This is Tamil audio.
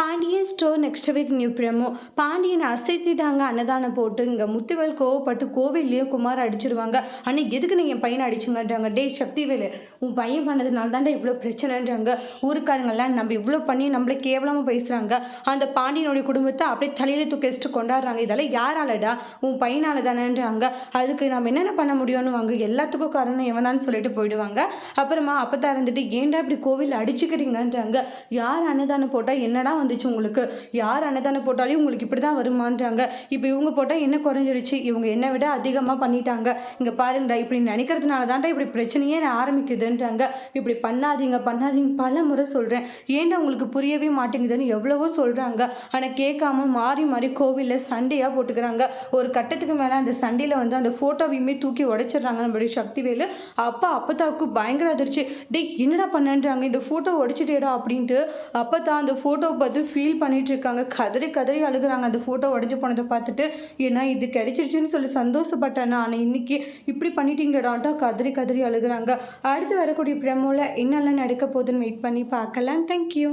Pandian store next week new promo Pandian அசைத்திட்டாங்க அன்னதானம் போட்டு இங்கே முத்துவேல் கோவப்பட்டு கோவில்லையும் குமார் அடிச்சிருவாங்க. அன்னைக்கு எதுக்கு நீங்கள் என் பையனை அடிச்சுங்கன்றாங்க டேய் சக்திவேலு உன் பையன் பண்ணதுனால தான்டா இவ்வளோ பிரச்சனைன்றாங்க. ஊருக்காரங்கெல்லாம் நம்ம இவ்வளோ பண்ணி நம்மளை கேவலமாக பேசுகிறாங்க அந்த பாண்டியனுடைய குடும்பத்தை அப்படியே தலையில தூக்கி வச்சுட்டு கொண்டாடுறாங்க. இதெல்லாம் யாராலடா? உன் பையனால தானேன்றாங்க. அதுக்கு நம்ம என்னென்ன பண்ண முடியும்னு வாங்க எல்லாத்துக்கும் காரணம் எவனான்னு சொல்லிட்டு போயிடுவாங்க. அப்புறமா அப்பத்தா இருந்துட்டு ஏன்டா இப்படி கோவில் அடிச்சுக்கிறீங்கன்றாங்க? யார் அன்னதானம் போட்டால் என்னடா வந்துச்சு உங்களுக்கு. யார் அன்னதானம் போட்டாலும் உங்களுக்கு இப்படி தான் வருமான்றாங்க. இப்போ இவங்க போட்டால் என்ன குறைஞ்சிருச்சு? இவங்க என்னை விட அதிகமாக பண்ணிட்டாங்க. இங்கே பாருங்கடா இப்படி நினைக்கிறதுனால தான்டா இப்படி பிரச்சனையே ஆரம்பிக்குதுன்றாங்க. இப்படி பண்ணாதீங்க பண்ணாதீங்க. பல முறை சொல்கிறேன் ஏன்டா உங்களுக்கு புரியவே மாட்டேங்குதுன்னு எவ்வளவோ சொல்கிறாங்க ஆனால் கேட்காம மாறி மாறி கோவிலில் சண்டையாக போட்டுக்கிறாங்க. ஒரு கட்டத்துக்கு மேலே அந்த சண்டையில் வந்து அந்த ஃபோட்டோவையுமே தூக்கி உடைச்சிடுறாங்க நம்மளுடைய சக்திவேலு. அப்பா அப்பத்தாவுக்கு பயங்கர அதிர்ச்சி. டே என்னடா பண்ணன்றாங்க? இந்த ஃபோட்டோ உடைச்சிட்டேடா அப்படின்ட்டு அப்பதான் அந்த ஃபோட்டோவை வந்து ஃபீல் பண்ணிட்டு இருக்காங்க கதறி கதறி அழுகுறாங்க. அந்த ஃபோட்டோ உடஞ்சி போனதை பார்த்துட்டு ஏன்னா இது கிடைச்சிருச்சுன்னு சொல்லி சந்தோஷப்பட்டேன் ஆனால் இன்னைக்கு இப்படி பண்ணிட்டீங்கடான்ட்டா கதறி கதறி அழுகுறாங்க. அடுத்து வரக்கூடிய பிரமோவில் என்னெல்லாம் நடக்க போகுதுன்னு வெயிட் பண்ணி பார்க்கலாம். தேங்க்யூ